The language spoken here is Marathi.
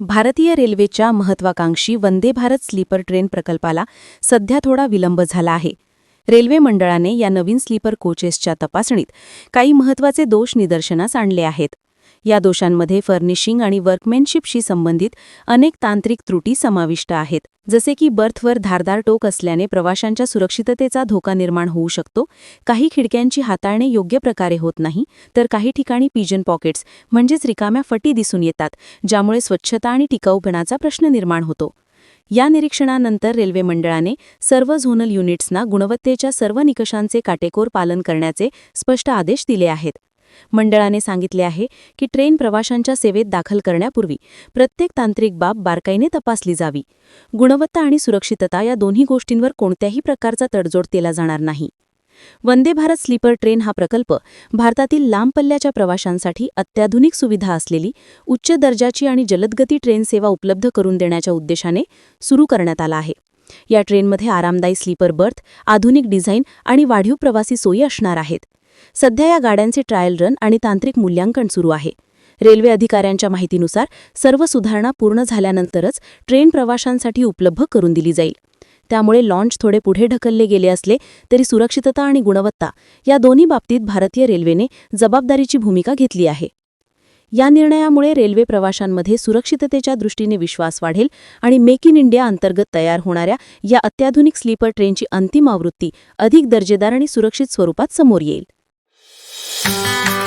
भारतीय रेल्वेच्या महत्वाकांक्षी वंदे भारत स्लीपर ट्रेन प्रकल्पाला सध्या थोडा विलंब झाला आहे. रेल्वे मंडळाने या नवीन स्लीपर कोचेसच्या तपासणीत काही महत्त्वाचे दोष निदर्शनास आणले आहेत. या दोषांमध्ये फर्निशिंग आणि वर्कमेनशिपशी संबंधित अनेक तांत्रिक त्रुटी समाविष्ट आहेत. जसे की बर्थवर धारदार टोक असल्याने प्रवाशांच्या सुरक्षिततेचा धोका निर्माण होऊ शकतो. काही खिडक्यांची हाताळणे योग्य प्रकारे होत नाही तर काही ठिकाणी पिजन पॉकेट्स म्हणजेच रिकाम्या फटी दिसून येतात ज्यामुळे स्वच्छता आणि टिकाऊपणाचा प्रश्न निर्माण होतो. या निरीक्षणानंतर रेल्वे मंडळाने सर्व झोनल युनिट्सना गुणवत्तेच्या सर्व निकषांचे काटेकोर पालन करण्याचे स्पष्ट आदेश दिले आहेत. मंडळाने सांगितले आहे की ट्रेन प्रवाशांच्या सेवेत दाखल करण्यापूर्वी प्रत्येक तांत्रिक बाब बारकाईने तपासली जावी. गुणवत्ता आणि सुरक्षितता या दोन्ही गोष्टींवर कोणत्याही प्रकारचा तडजोड केला जाणार नाही. वंदे भारत स्लीपर ट्रेन हा प्रकल्प भारतातील लांब पल्ल्याच्या प्रवाशांसाठी अत्याधुनिक सुविधा असलेली उच्च दर्जाची आणि जलदगती ट्रेन सेवा उपलब्ध करून देण्याच्या उद्देशाने सुरू करण्यात आला आहे. या ट्रेनमध्ये आरामदायी स्लीपर बर्थ आधुनिक डिझाईन आणि वाढीव प्रवासी सोयी असणार आहेत. सध्या या गाड्यांचे ट्रायल रन आणि तांत्रिक मूल्यांकन सुरू आहे. रेल्वे अधिकाऱ्यांच्या माहितीनुसार सर्व सुधारणा पूर्ण झाल्यानंतरच ट्रेन प्रवाशांसाठी उपलब्ध करून दिली जाईल. त्यामुळे लॉन्च थोडे पुढे ढकलले गेले असले तरी सुरक्षितता आणि गुणवत्ता या दोन्ही बाबतीत भारतीय रेल्वेने जबाबदारीची भूमिका घेतली आहे. या निर्णयामुळे रेल्वे प्रवाशांमध्ये सुरक्षिततेच्या दृष्टीने विश्वास वाढेल आणि मेक इन इंडिया अंतर्गत तयार होणाऱ्या या अत्याधुनिक स्लीपर ट्रेनची अंतिम आवृत्ती अधिक दर्जेदार आणि सुरक्षित स्वरूपात समोर येईल. Thank you.